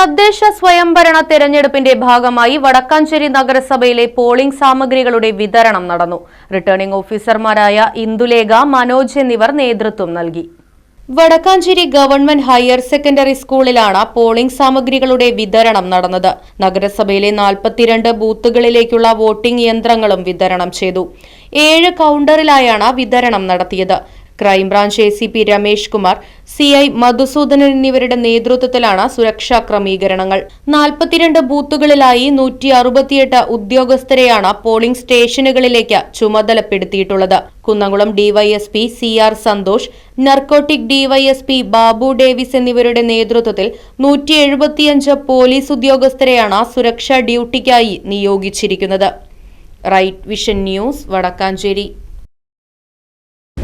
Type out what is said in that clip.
തദ്ദേശ സ്വയംഭരണ തെരഞ്ഞെടുപ്പിന്റെ ഭാഗമായി വടക്കാഞ്ചേരി നഗരസഭയിലെ പോളിംഗ് സാമഗ്രികളുടെ വിതരണം നടന്നു. റിട്ടേണിംഗ് ഓഫീസർമാരായ ഇന്ദുലേഖ മനോജ് എന്നിവർ നേതൃത്വം നൽകി. വടക്കാഞ്ചേരി ഗവൺമെന്റ് ഹയർ സെക്കൻഡറി സ്കൂളിലാണ് പോളിംഗ് സാമഗ്രികളുടെ വിതരണം നടന്നത്. നഗരസഭയിലെ നാൽപ്പത്തിരണ്ട് ബൂത്തുകളിലേക്കുള്ള വോട്ടിംഗ് യന്ത്രങ്ങളും വിതരണം ചെയ്തു. ഏഴ് കൗണ്ടറിലായാണ് വിതരണം നടത്തിയത്. Crime branch A C P Ramesh Kumar C I Madhusoodanan എന്നിവരുടെ നേതൃത്വത്തിലാണ് സുരക്ഷാ ക്രമീകരണങ്ങൾ. നാൽപ്പത്തിരണ്ട് ബൂത്തുകളിലായി നൂറ്റി അറുപത്തിയെട്ട് ഉദ്യോഗസ്ഥരെയാണ് പോളിംഗ് സ്റ്റേഷനുകളിലേക്ക് ചുമതലപ്പെടുത്തിയിട്ടുള്ളത്. Kunnamkulam DYSP C R Santhosh narcotic DYSP Babu Davis എന്നിവരുടെ നേതൃത്വത്തിൽ നൂറ്റി എഴുപത്തിയഞ്ച് പോലീസ് ഉദ്യോഗസ്ഥരെയാണ് സുരക്ഷാ ഡ്യൂട്ടിക്കായി നിയോഗിച്ചിരിക്കുന്നത്. Right Vision News Vadakkanchery.